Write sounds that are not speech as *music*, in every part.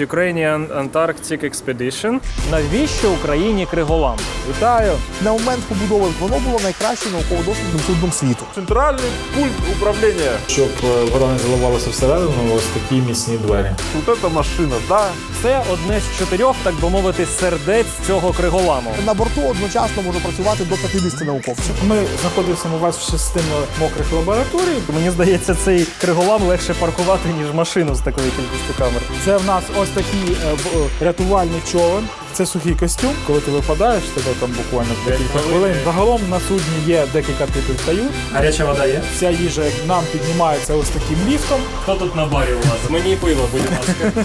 Ukrainian Antarctic Expedition. Навіщо Україні Криголам? Вітаю! На момент побудови воно було найкращим науково-дослідним судном світу. Центральний пульт управління. Щоб е, вода не заливалася всередину, ось такі міцні двері. Тут ця машина, да. Це одне з чотирьох, так би мовити, сердець цього Криголаму. На борту одночасно може працювати до 50 науковців. Ми знаходимося у вас в частині мокрих лабораторій. Мені здається, цей Криголам легше паркувати, ніж машину з такою кількістю камер. Це в нас ось такий е, в- е, рятувальний човен. Це сухий костюм. Коли ти випадаєш, тебе там буквально декілька хвилин. Загалом на судні є декілька типів кают. Гаряча вода є? Ця їжа нам піднімається ось таким ліфтом. Хто тут на барі у вас? Мені пиво, будь ласка.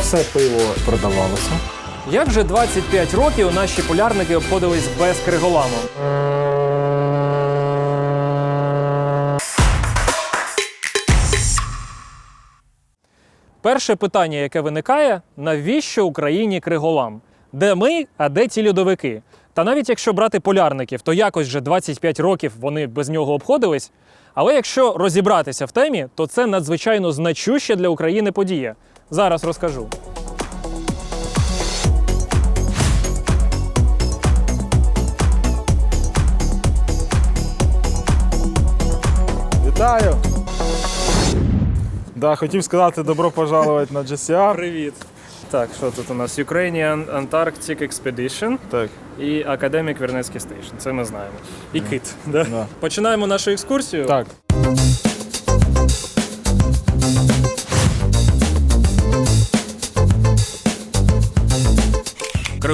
Все пиво продавалося. Як же 25 років наші полярники обходились без Криголаму? Перше питання, яке виникає: навіщо Україні Криголам? Де ми, а де ті льодовики? Та навіть якщо брати полярників, то якось вже 25 років вони без нього обходились. Але якщо розібратися в темі, то це надзвичайно значуща для України подія. Зараз розкажу. Вітаю! Да, хотів сказати добро пожаловать на GCR. Привіт. Так, що тут у нас? Ukrainian Antarctic Expedition Так. і Академік Вернецький Стейшн. Це ми знаємо. І кит. Да? Да. Починаємо нашу екскурсію. Так.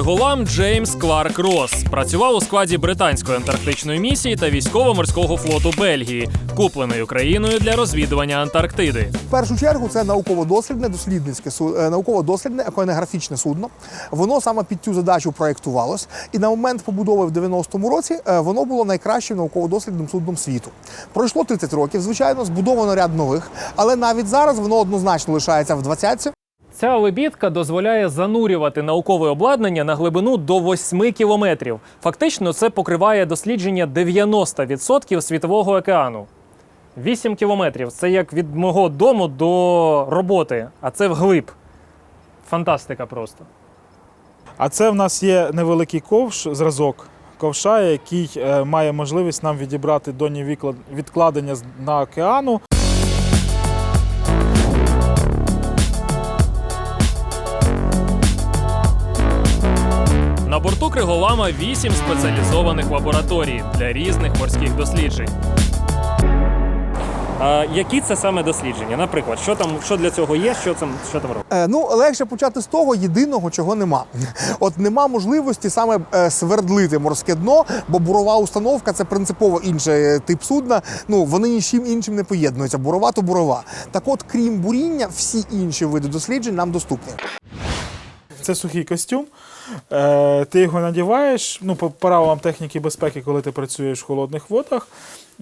Криголам Джеймс Кларк Росс працював у складі британської антарктичної місії та військово-морського флоту Бельгії, купленої Україною для розвідування Антарктиди. В першу чергу це науково-дослідне, дослідницьке е, науково-дослідне океанографічне судно. Воно саме під цю задачу проєктувалось. І на момент побудови в 90-му році е, воно було найкращим науково-дослідним судном світу. Пройшло 30 років, звичайно, збудовано ряд нових, але навіть зараз воно однозначно лишається в 20-ці. Ця лебідка дозволяє занурювати наукове обладнання на глибину до 8 кілометрів. Фактично, це покриває дослідження 90% світового океану. 8 кілометрів це як від мого дому до роботи, а це вглиб. Фантастика просто. А це в нас є невеликий ковш, зразок ковша, який е, має можливість нам відібрати віклад- відкладення на океану. Борту Криголама 8 спеціалізованих лабораторій для різних морських досліджень. А які це саме дослідження? Наприклад, що там що для цього є, що там, що там робить? Е, Ну, легше почати з того єдиного, чого нема. От нема можливості саме е, свердлити морське дно, бо бурова установка це принципово інший е, тип судна. Ну вони нічим іншим не поєднуються. Бурова то бурова. Так от, крім буріння, всі інші види досліджень нам доступні. Це сухий костюм. Е, ти його надіваєш. Ну, по правилам техніки безпеки, коли ти працюєш в холодних водах,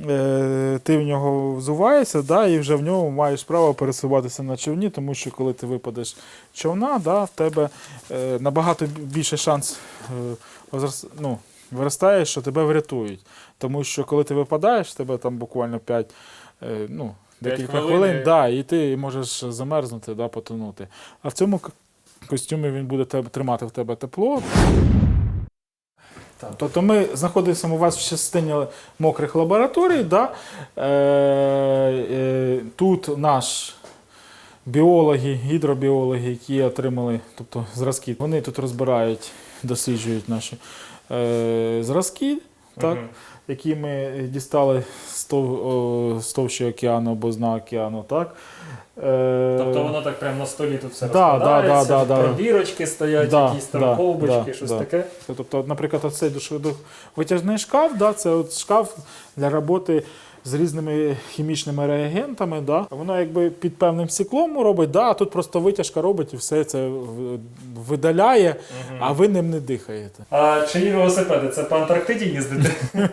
е, ти в нього взуваєшся, да, і вже в ньому маєш право пересуватися на човні, тому що коли ти випадеш човна, да, в тебе е, набагато більше шанс е, ну, виростає, що тебе врятують. Тому що коли ти випадаєш, в тебе там буквально 5, е, ну, декілька хвилин хвилин, да, і ти можеш замерзнути, да, потонути. А в цьому костюмі він буде тримати в тебе тепло. Тобто ми знаходимося у вас в частині мокрих лабораторій. Да? Е, е, тут наш біологи, гідробіологи, які отримали тобто, зразки, вони тут розбирають, досліджують наші е, зразки, так? Які ми дістали з, товщі океану або з дна океану. Так? Е, Тобто воно так прямо на столі тут все Да, розкладається, да, да, да, пробірочки стоять, Да, якісь там да, ковбочки, да, щось да. таке. Тобто, наприклад, оцей витяжний шкаф, да, це от шкаф для роботи з різними хімічними реагентами. Да. Воно якби під певним стеклом робить, да, а тут просто витяжка робить і все це видаляє, а ви ним не дихаєте. А чиї велосипеди? Це по Антарктиді їздити? *laughs*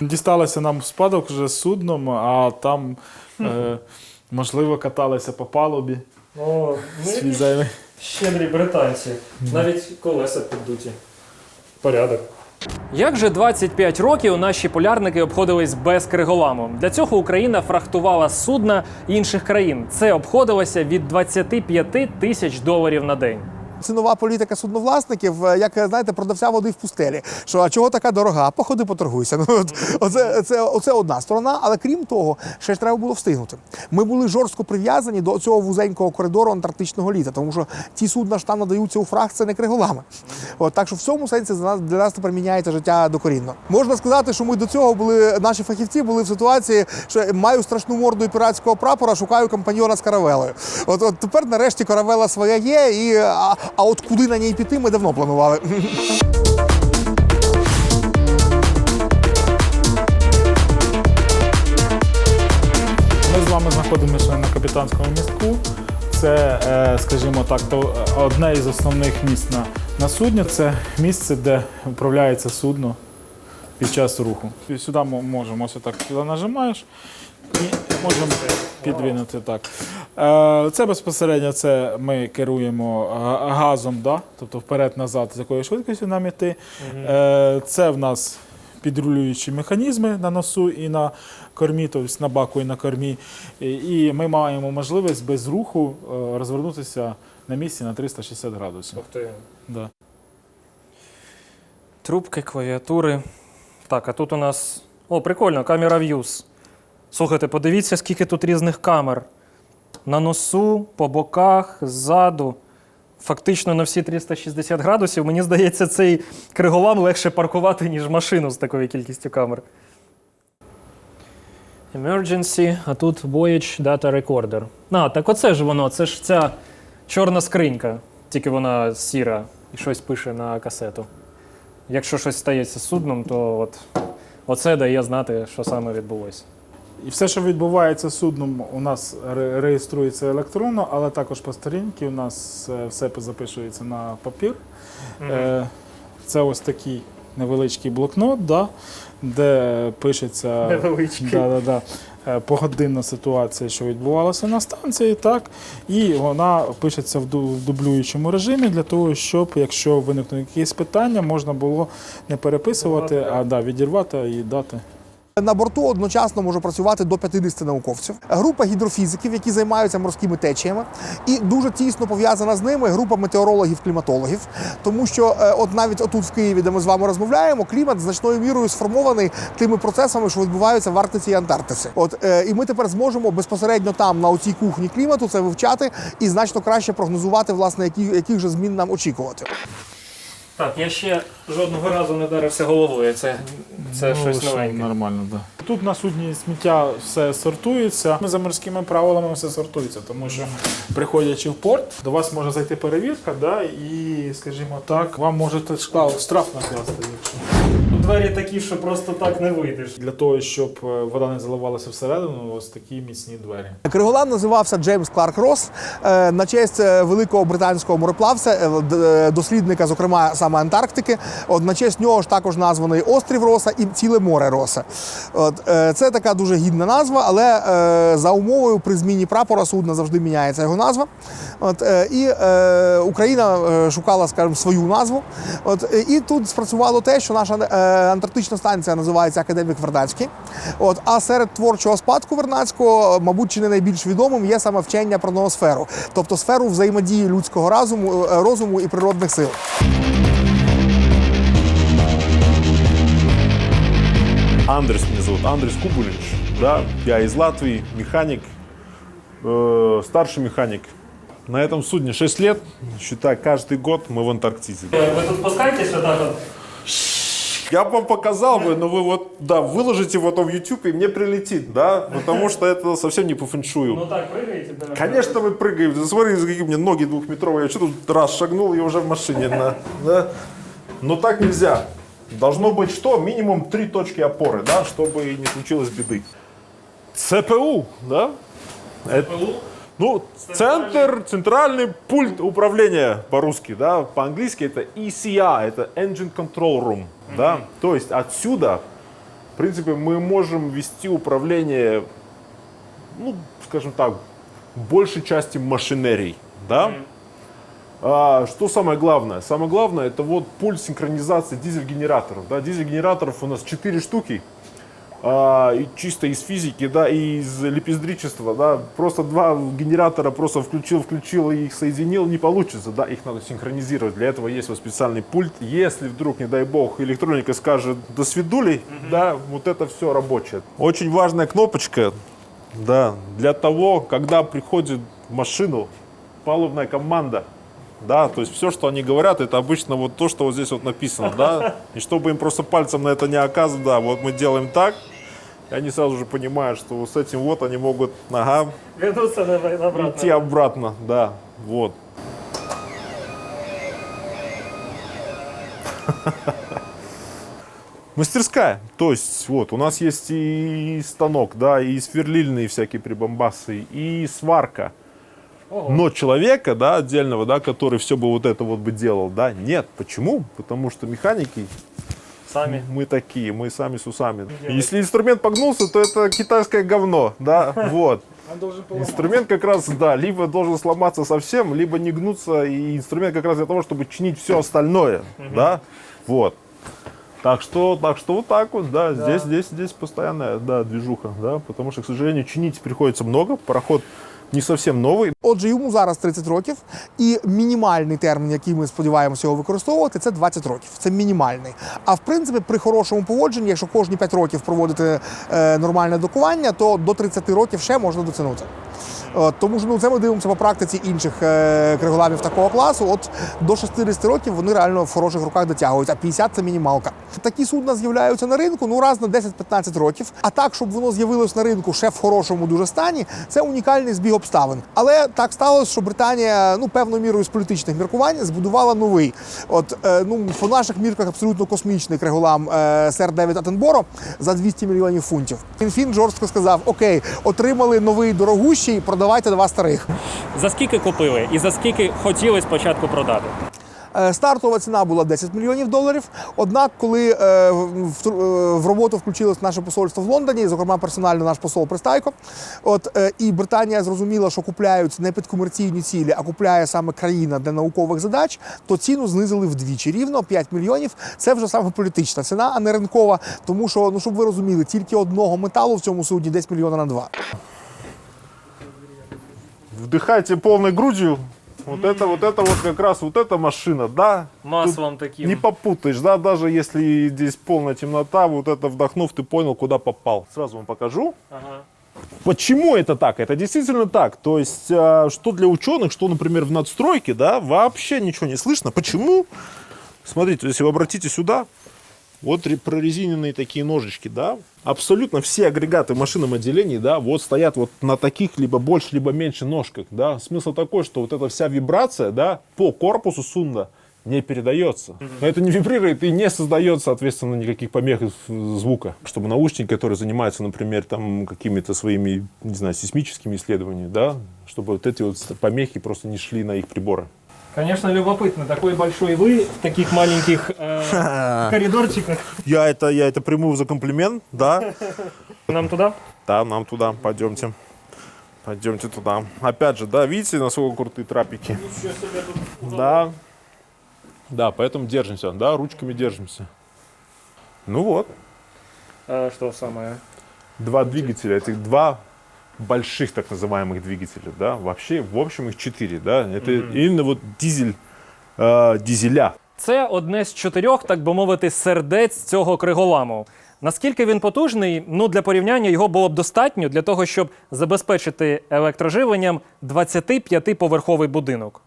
Дісталося нам в спадок вже з судном, а там, е, можливо, каталися по палубі. О, ну щедрі британці. Навіть колеса піддуті. Порядок. Як же 25 років наші полярники обходились без криголаму? Для цього Україна фрахтувала судна інших країн. Це обходилося від 25 тисяч доларів на день. Цінова політика судновласників, е, як е, знаєте, продавця води в пустелі. Що а чого така дорога? Походи, поторгуйся. *laughs* Ну от оце, це, оце одна сторона. Але крім того, ще ж треба було встигнути. Ми були жорстко прив'язані до цього вузенького коридору антарктичного літа, тому що ті судна ж там надаються у фраг, це не криголами. От так що в цьому сенсі для нас для нас тепер міняється життя докорінно. Можна сказати, що ми до цього були наші фахівці були в ситуації, що маю страшну морду піратського прапора, шукаю компаньйона з каравелою. От, от тепер нарешті каравела своя є, і а, от куди на ній піти, ми давно планували. Ми з вами знаходимося на капітанському містку. Це, е, скажімо так, то е, одне із основних місць на, на судні. Це місце, де управляється судно під час руху. І сюди можемо ось так сюди нажимаєш можемо підвинути так. Е, Це безпосередньо це ми керуємо е, газом, да? тобто вперед-назад, з якою швидкістю нам іти. Е, Це в нас підрулюючі механізми на носу і на кормі, тобто на баку і на кормі. І- ми маємо можливість без руху розвернутися на місці на 360 градусів. Да. Трубки, клавіатури. Так, а тут у нас. О, прикольно, камера Views. Слухайте, подивіться, скільки тут різних камер. На носу, по боках, ззаду. Фактично на всі 360 градусів. Мені здається, цей криголам легше паркувати, ніж машину з такою кількістю камер. Emergency, а тут Voyage Data Recorder. А, так оце ж воно, це ж ця чорна скринька, тільки вона сіра і щось пише на касету. Якщо щось стається судном, то от, оце дає знати, що саме відбулося. І все, що відбувається судном, у нас реєструється електронно, але також по сторінці у нас е, все записується на папір. Е, Це ось такий невеличкий блокнот, да, де пишеться Невеличкий. Да, да, да, е, погодинна ситуація, що відбувалася на станції, так, і вона пишеться в в дублюючому режимі для того, щоб, якщо виникнуть якісь питання, можна було не переписувати, а да, відірвати і дати. На борту одночасно може працювати до 50 науковців. Група гідрофізиків, які займаються морськими течіями, і дуже тісно пов'язана з ними група метеорологів-кліматологів. Тому що е, от навіть отут в Києві, де ми з вами розмовляємо, клімат значною мірою сформований тими процесами, що відбуваються в Арктиці і Антарктиці. От е, і ми тепер зможемо безпосередньо там на оцій кухні клімату це вивчати і значно краще прогнозувати, власне, які, яких же змін нам очікувати. Так, я ще жодного разу не дарився головою. Це, це Ну, щось що, новеньке. Нормально, да. Тут на судні сміття все сортується. Ми За морськими правилами все сортується, тому що приходячи в порт, до вас може зайти перевірка, да, і, скажімо так, вам можете шкла- штраф накласти. Якщо. Двері такі, що просто так не вийдеш. Для того, щоб е, вода не заливалася всередину, ось такі міцні двері. Криголам називався Джеймс Кларк Росс е, на честь е, великого британського мореплавця, дослідника, зокрема саме Антарктики. От на честь нього ж також названий острів Роса і ціле море Роса. От це така дуже гідна назва, але за умовою при зміні прапора судна завжди міняється його назва. От і е, Україна шукала, скажімо, свою назву. От і тут спрацювало те, що наша антарктична станція називається Академік Вернадський. От а серед творчого спадку Вернадського, мабуть, чи не найбільш відомим є саме вчення про ноосферу, тобто сферу взаємодії людського розуму, е, розуму і природних сил. Андрес меня зовут, Андрес Кубулич, да, я из Латвии, механик, э, старший механик. На этом судне 6 лет, считай, каждый год мы в Антарктиде. Ви тут спускаєтесь отак от? Я бы вам показал бы, но вы вот, да, выложите вот в YouTube и мне прилетит, да, потому что это совсем не по фэншую. Ну так, пригаєте, да. Конечно, мы прыгаем. Смотри, какие у меня ноги двухметровые. Я что тут раз шагнул, и уже в машине. На, да? Но так нельзя. Должно быть что? Минимум три точки опоры, да, чтобы не случилось беды. ЦПУ, да? Это- ну, центр, центральный пульт управления по-русски, да, по-английски это ECR, это Engine Control Room, да, то есть отсюда, в принципе, мы можем вести управление ну, скажем так, большей части машинерий, да? А, что самое главное? Самое главное это вот пульт синхронизации дизель-генераторов. Да? Дизель-генераторов у нас 4 штуки. А, и чисто из физики, да, и из лепездричества, да, просто два генератора просто включил, включил и их соединил, не получится, да, их надо синхронизировать. Для этого есть вот специальный пульт. Если вдруг, не дай бог, электроника скажет до свидули, да, вот это все рабочее. Очень важная кнопочка, да, для того, когда приходит в машину палубная команда, да, то есть все, что они говорят, это обычно вот то, что вот здесь вот написано, да, и чтобы им просто пальцем на это не оказывать, да, вот мы делаем так, и они сразу же понимают, что с этим вот они могут, ага, Вернуться на идти обратно, да, вот. *laughs* Мастерская. То есть вот у нас есть и станок, да, и сверлильные всякие прибамбасы, и сварка. Но человека, да, отдельного, да, который все бы вот это вот бы делал, да, нет. Почему? Потому что механики Сами. мы такие, мы сами с усами. Если инструмент погнулся, то это китайское говно, да, *laughs* вот. Инструмент как раз, да, либо должен сломаться совсем, либо не гнуться, и инструмент как раз для того, чтобы чинить все остальное, да, вот. Так что, так что вот так вот, да, здесь, здесь, здесь постоянная, да, движуха, да, потому что, к сожалению, чинить приходится много, пароход не совсем новий, Отже, йому зараз 30 років, і мінімальний термін, який ми сподіваємося його використовувати, це 20 років. Це мінімальний. А в принципі, при хорошому поводженні, якщо кожні 5 років проводити е, нормальне докування, то до 30 років ще можна дотягнути. От, тому що ну, це ми дивимося по практиці інших е, криголамів такого класу. От до 60 років вони реально в хороших руках дотягують, а 50 це мінімалка. Такі судна з'являються на ринку ну раз на 10-15 років. А так, щоб воно з'явилось на ринку ще в хорошому дуже стані, це унікальний збіг обставин. Але так сталося, що Британія, ну певною мірою з політичних міркувань, збудувала новий. От е, ну по наших мірках абсолютно космічний криголам е, сер Девід Атенборо за 200 мільйонів фунтів. Фін жорстко сказав: Окей, отримали новий дорогущий, продавайте два старих. За скільки купили і за скільки хотіли спочатку продати? Е, Стартова ціна була 10 мільйонів доларів. Однак, коли е, в, роботу включилось наше посольство в Лондоні, зокрема персонально наш посол Пристайко, от е, і Британія зрозуміла, що купляють не під комерційні цілі, а купляє саме країна для наукових задач, то ціну знизили вдвічі. Рівно 5 мільйонів. Це вже саме політична ціна, а не ринкова. Тому що, ну щоб ви розуміли, тільки одного металу в цьому судні десь мільйона на два. вдыхайте полной грудью, вот это, вот это вот как раз вот эта машина, да, Маслом таким. не попутаешь, да, даже если здесь полная темнота, вот это вдохнув, ты понял, куда попал. Сразу вам покажу. Ага. Почему это так? Это действительно так. То есть, а, что для ученых, что, например, в надстройке, да, вообще ничего не слышно. Почему? Смотрите, если вы обратите сюда, вот ре- прорезиненные такие ножички, да, абсолютно все агрегаты в машинном отделении, да, вот стоят вот на таких либо больше, либо меньше ножках, да. Смысл такой, что вот эта вся вибрация, да, по корпусу сунда не передается. Но это не вибрирует и не создает, соответственно, никаких помех звука. Чтобы наушники, которые занимаются, например, там какими-то своими, не знаю, сейсмическими исследованиями, да, чтобы вот эти вот помехи просто не шли на их приборы. Конечно, любопытно. Такой большой вы в таких маленьких э, *laughs* коридорчиках. Я это, я это приму за комплимент, да. Нам туда? Да, нам туда, пойдемте. Пойдемте туда. Опять же, да, видите, насколько крутые трапики? Да. Да, поэтому держимся, да, ручками держимся. Ну вот, А, что самое? два двигателя, этих два больших так называемых двигателя, да, вообще, в общем, их четыре, да, это именно вот дизель, э, дизеля. Це одне з чотирьох, так би мовити, сердець цього криголаму. Наскільки він потужний, ну для порівняння його було б достатньо для того, щоб забезпечити електроживленням 25-поверховий будинок.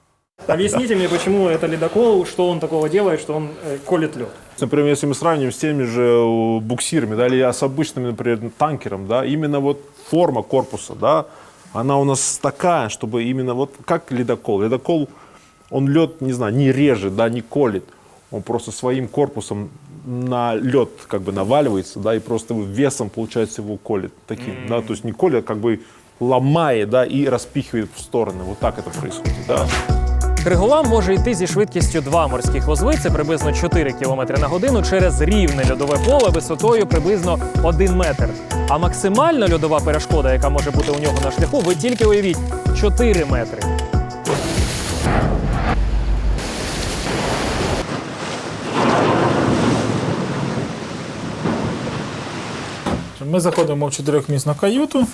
Объясните мне, почему это ледокол, что он такого делает, что он э, колет лед. Например, если мы сравним с теми же э, буксирами, да, или с обычными, например, танкером, да, именно вот форма корпуса, да, она у нас такая, чтобы именно вот как ледокол. Ледокол, он лед, не знаю, не режет, да, не колет. Он просто своим корпусом на лед как бы наваливается, да, и просто весом, получается, его колет. Таким, да, то есть не колет, а как бы ломает, да, и распихивает в стороны. Вот так это происходит, да. Криголам може йти зі швидкістю 2 морських вузли, це приблизно 4 км на годину через рівне льодове поле висотою приблизно 1 метр. А максимальна льодова перешкода, яка може бути у нього на шляху, ви тільки уявіть 4 метри. Ми заходимо в чотирьохмісну каюту.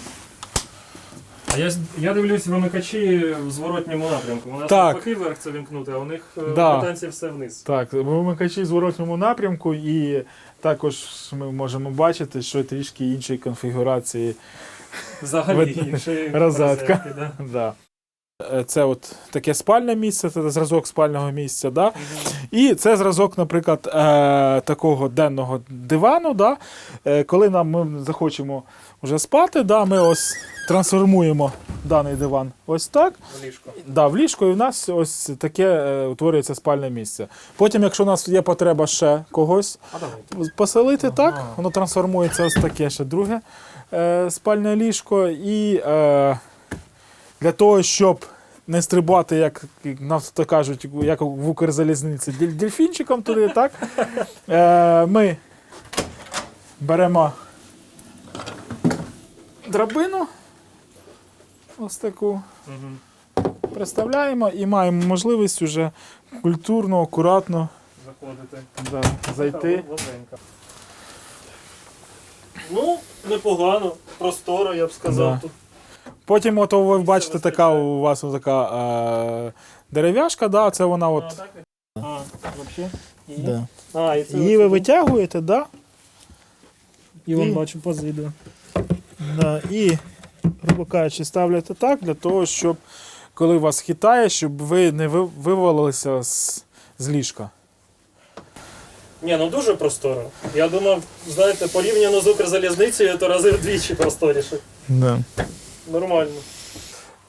А я, я дивлюсь вимикачі в зворотньому напрямку. У нас Так. навпаки вверх це вімкнути, а у них е, Да. в танці все вниз. Так, вимикачі в зворотньому напрямку, і також ми можемо бачити, що трішки іншої конфігурації. Взагалі іншої Розетка. розетки, да. *laughs* Да. Е, Це от таке спальне місце, це зразок спального місця. Да? І це зразок, наприклад, е, такого денного дивану. Да? Е, коли нам ми захочемо вже спати, да, ми ось трансформуємо даний диван ось так. В ліжко. Да, в ліжко, і в нас ось таке утворюється спальне місце. Потім, якщо у нас є потреба ще когось поселити, так, воно трансформується ось таке ще друге спальне ліжко. І для того, щоб не стрибати, як нам то кажуть, як в Укрзалізниці, дельфінчиком туди, так, *laughs* е, ми беремо драбину. Ось таку. Представляємо і маємо можливість уже культурно, акуратно Заходити. да, зайти. Ну, непогано, просторо, я б сказав. Да. Тут Потім, от ви бачите, така у вас така е, дерев'яшка, да, це вона от. А, взагалі? Її? Да. А, і це Її ви витягуєте, да? І вон і- бачу поза відео. Да, і, грубо кажучи, ставляєте так для того, щоб коли вас хитає, щоб ви не ви- вивалилися з, з ліжка. Ні, ну дуже просторо. Я думав, знаєте, порівняно з Укрзалізницею, то рази вдвічі просторіше. Да. Нормально.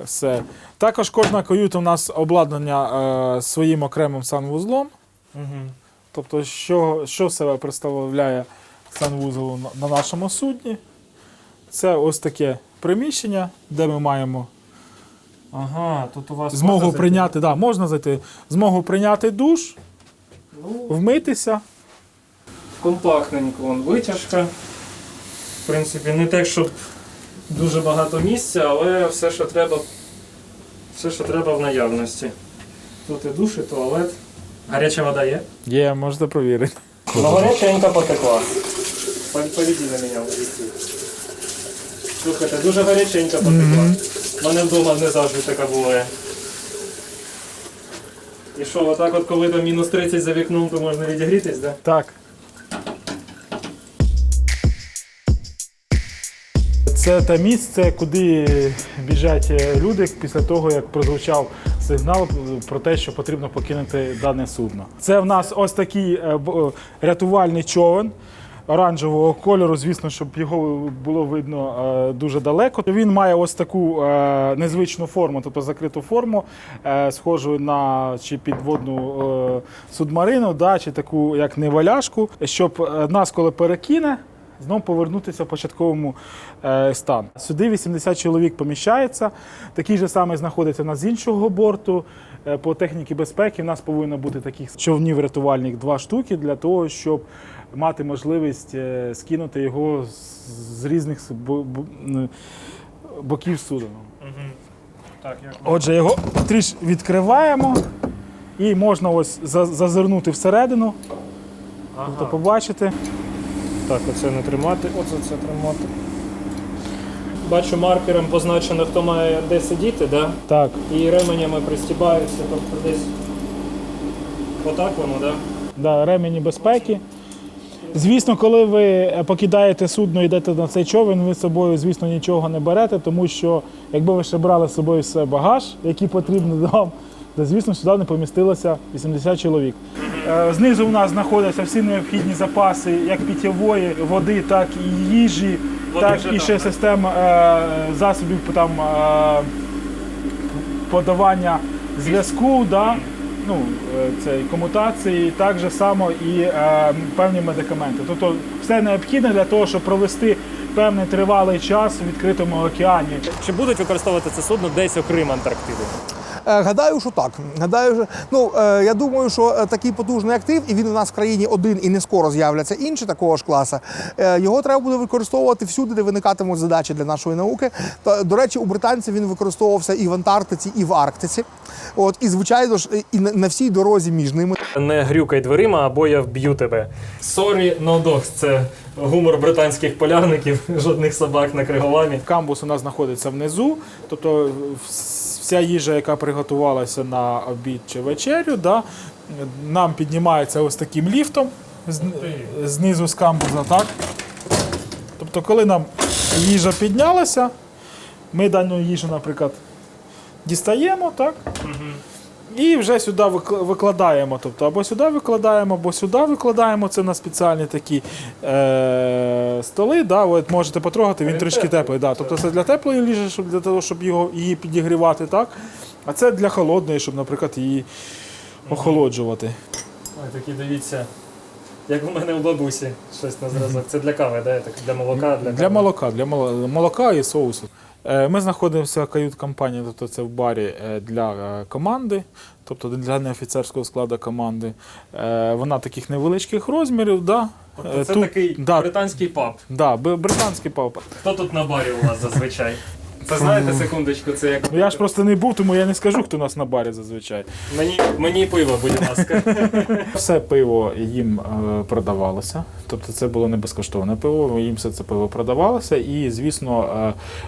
Все. Також кожна каюта у нас обладнання е, своїм окремим санвузлом. Угу. Тобто, що, що в себе представляє санвузол на, на нашому судні? Це ось таке приміщення, де ми маємо Ага, тут у вас змогу можна зайти? да, можна зайти, змогу прийняти душ, Ну, вмитися. компактненько, вон витяжка. В принципі, не так, щоб дуже багато місця, але все, що треба, все, що треба в наявності. Тут і душ, і туалет. Гаряча вода є? Є, можете провірити. Ну, потекла. Поведи на мене лісі. Слухайте, дуже гаряченька потекла. У мене вдома не завжди така буває. І що, отак от коли там мінус 30 за вікном, то можна відігрітись, да? Так. Це те місце, куди біжать е, люди після того, як прозвучав сигнал про те, що потрібно покинути дане судно. Це в нас ось такий е, е, рятувальний човен оранжевого кольору. Звісно, щоб його було видно дуже далеко. Він має ось таку незвичну форму, тобто закриту форму, схожу на чи підводну субмарину, да, чи таку як неваляшку, щоб нас, коли перекине, знову повернутися в початковому е, стан. Сюди 80 чоловік поміщається. Такий же самий знаходиться на з іншого борту. Е, По техніці безпеки в нас повинно бути таких човнів рятувальних два штуки для того, щоб мати можливість е, скинути його з, різних боків судна. Отже, його трішки відкриваємо і можна ось зазирнути всередину, тобто побачити. Так, оце не тримати, оце це тримати. Бачу маркером позначено, хто має де сидіти, да? Так, і ременями пристібаються, тобто десь отак воно, да? да, ремені безпеки. Звісно, коли ви е, покидаєте судно і йдете на цей човен, ви з собою, звісно, нічого не берете, тому що якби ви ще брали з собою все багаж, який потрібен вам, то, звісно, сюди не помістилося 80 чоловік. Е, Знизу у нас знаходяться всі необхідні запаси як питьової води, так і їжі, Води так вже і там, ще так? система е, засобів там, е, подавання зв'язку, да? ну, е, це і комутації, так же само і е, певні медикаменти. Тобто все необхідне для того, щоб провести певний тривалий час у відкритому океані. Чи будуть використовувати це судно десь окрім Антарктиди? Е, Гадаю, що так. Гадаю, що ну е, я думаю, що е, такий потужний актив, і він у нас в країні один, і не скоро з'являться інші такого ж класу. Е, Його треба буде використовувати всюди, де виникатимуть задачі для нашої науки. Та до речі, у британців він використовувався і в Антарктиці, і в Арктиці. От і звичайно ж, і на, всій дорозі між ними. Не грюкай дверима, або я вб'ю тебе. Sorry, no dogs. Це гумор британських полярників, *laughs* жодних собак на криголамі. Камбус у нас знаходиться внизу, тобто вся їжа, яка приготувалася на обід чи вечерю, да, нам піднімається ось таким ліфтом знизу з камбуза. Так? Тобто, коли нам їжа піднялася, ми дану їжу, наприклад, дістаємо, так? І вже сюди викладаємо. Тобто або сюди викладаємо, або сюди викладаємо. Це на спеціальні такі е- столи. Да, от можете потрогати, він трішки теплий. Да. Тобто це для теплої їжі, щоб для того, щоб його, її підігрівати, так? А це для холодної, щоб, наприклад, її охолоджувати. Ой, такі дивіться. Як у мене у бабусі щось на зразок. Це для кави, да? Так, для молока, для, Для кави. молока, для моло- молока і соусу. Е, Ми знаходимося в кают-компанії, тобто це в барі е, для е, команди, тобто для неофіцерського складу команди. Вона таких невеличких розмірів. Да. Тобто це тут- такий да, британський паб. да, британський папа. Хто тут на барі у вас зазвичай? Це знаєте, секундочку, це як. Ну, я ж просто не був, тому я не скажу, хто у нас на барі зазвичай. Мені, мені пиво, будь ласка. *laughs* Все пиво їм е, продавалося, тобто це було не безкоштовне пиво, їм все це пиво продавалося, і звісно,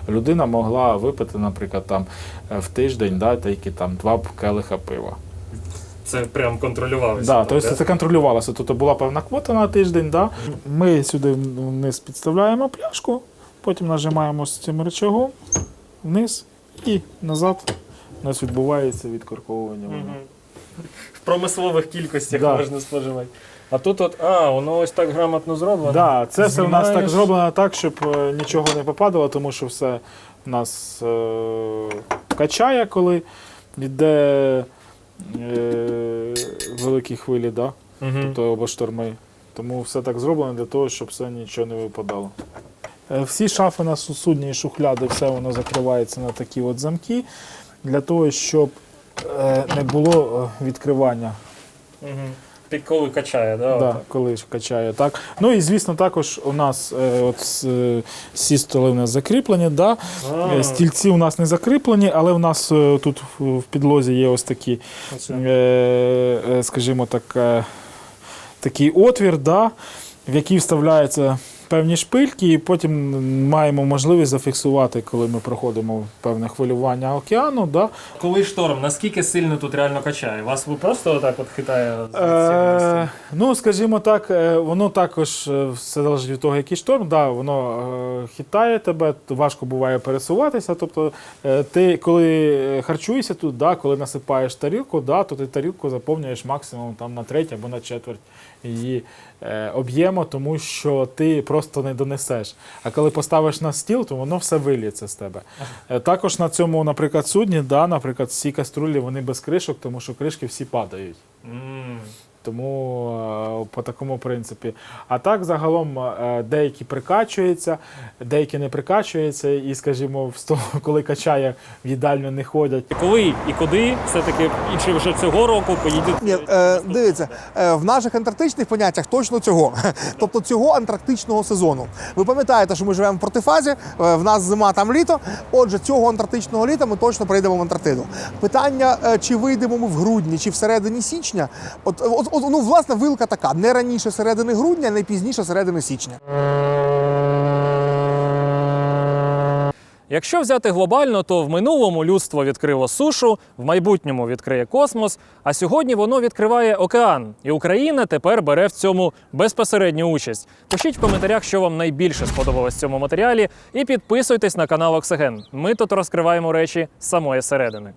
е, людина могла випити, наприклад, там е, в тиждень, да, тільки там два келиха пива. Це прям контролювалося. Да, так, тобто це контролювалося. Тобто була певна квота на тиждень. Да. Ми сюди вниз підставляємо пляшку, потім нажимаємо з цим рычагом вниз і назад. У нас відбувається відкорковування. воно. В промислових кількостях Да. можна споживати. А тут от, а, воно ось так грамотно зроблено. Да, це все у нас так зроблено так, щоб е, нічого не попадало, тому що все у нас е, качає, коли йде е, великі хвилі, да? Мгм. тобто або шторми. Тому все так зроблено для того, щоб все нічого не випадало. Е, Всі шафи на судні і шухляди, все воно закривається на такі от замки, для того, щоб е, не було е, відкривання. Під коли качає, да? Да, коли качає. Так. Ну і звісно, також у нас от, всі столи у нас закріплені. Да. А, Стільці у нас не закріплені, але у нас тут в, підлозі є ось такі, скажімо так, такий отвір, да, в який вставляються певні шпильки, і потім маємо можливість зафіксувати, коли ми проходимо певне хвилювання океану. Да. Коли шторм, наскільки сильно тут реально качає? Вас ви просто отак от хитає? Е, ну, скажімо так, е, воно також е, все залежить від того, який шторм. Да, воно е, хитає тебе, важко буває пересуватися. Тобто, е, ти коли харчуєшся тут, да, коли насипаєш тарілку, да, то ти тарілку заповнюєш максимум там, на треть або на четверть її е, об'єму, тому що ти просто не донесеш. А коли поставиш на стіл, то воно все виліться з тебе. Е, Також на цьому, наприклад, судні, да, наприклад, всі каструлі вони без кришок, тому що кришки всі падають. Тому е, по такому принципі. А так загалом е, деякі прикачуються, деякі не прикачуються, і, скажімо, в сто- *laughs* коли качає в їдальню не ходять. Коли і куди все-таки, і чи вже цього року поїдете? Ні, е, дивіться, е, в наших антарктичних поняттях точно цього, *laughs* тобто цього антарктичного сезону. Ви пам'ятаєте, що ми живемо в протифазі, в нас зима, там літо. Отже, цього антарктичного літа ми точно прийдемо в Антарктиду. Питання, чи вийдемо ми в грудні, чи всередині січня, от, от, от ну, власне, вилка така: не раніше середини грудня, не пізніше середини січня. Якщо взяти глобально, то в минулому людство відкрило сушу, в майбутньому відкриє космос, а сьогодні воно відкриває океан. І Україна тепер бере в цьому безпосередню участь. Пишіть в коментарях, що вам найбільше сподобалось в цьому матеріалі, і підписуйтесь на канал Оксиген. Ми тут розкриваємо речі з самої середини.